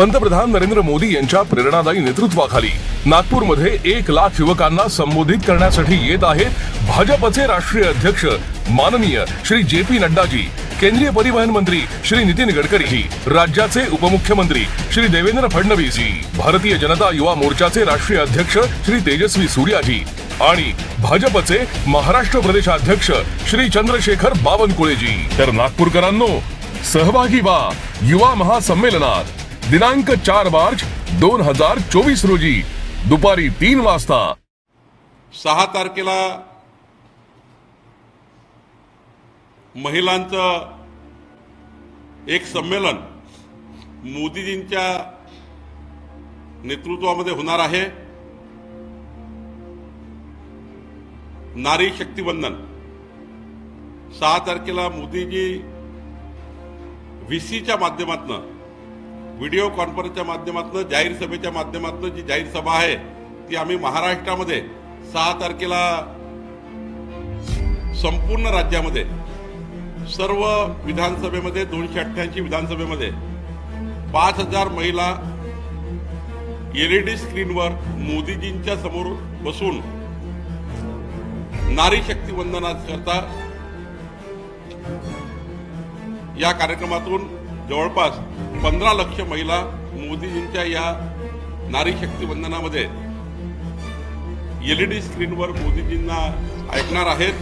पंतप्रधान नरेंद्र मोदी यांच्या प्रेरणादायी नेतृत्वाखाली नागपूरमध्ये एक लाख युवकांना संबोधित करण्यासाठी येत आहेत भाजपचे राष्ट्रीय अध्यक्ष माननीय श्री जे पी नड्डाजी केंद्रीय परिवहन मंत्री श्री नितीन गडकरी राज्याचे उपमुख्यमंत्री श्री देवेंद्र फडणवीस भारतीय जनता युवा मोर्चाचे राष्ट्रीय अध्यक्ष श्री तेजस्वी सूर्याजी आणि भाजपचे महाराष्ट्र प्रदेशाध्यक्ष श्री चंद्रशेखर बावनकुळेजी. तर नागपूरकरांनो सहभागी बा युवा महासंमेलनात. दिनांक चार मार्च दोन हजार चोवीस रोजी दुपारी तीन वाजता. सहा तारखेला महिलांचं एक संमेलन मोदीजींच्या नेतृत्वामध्ये होणार आहे. नारी शक्तीवंदन सहा तारखेला मोदीजी व्ही सीच्या माध्यमातून व्हिडिओ कॉन्फरन्सच्या माध्यमातून जाहीर सभेच्या माध्यमातून जी जाहीर सभा आहे ती आम्ही महाराष्ट्रामध्ये सहा तारखेला संपूर्ण राज्यामध्ये सर्व विधानसभेमध्ये दोनशे अठ्ठ्याऐंशी विधानसभेमध्ये पाच हजार महिला एलईडी स्क्रीनवर मोदीजींच्या समोर बसून नारी शक्ती वंदनाकरता या कार्यक्रमातून जवळपास पंधरा लक्ष महिला मोदीजींच्या या नारी शक्ती वंदनामध्ये. एलईडी स्क्रीनवर मोदीजींना ऐकणार आहेत.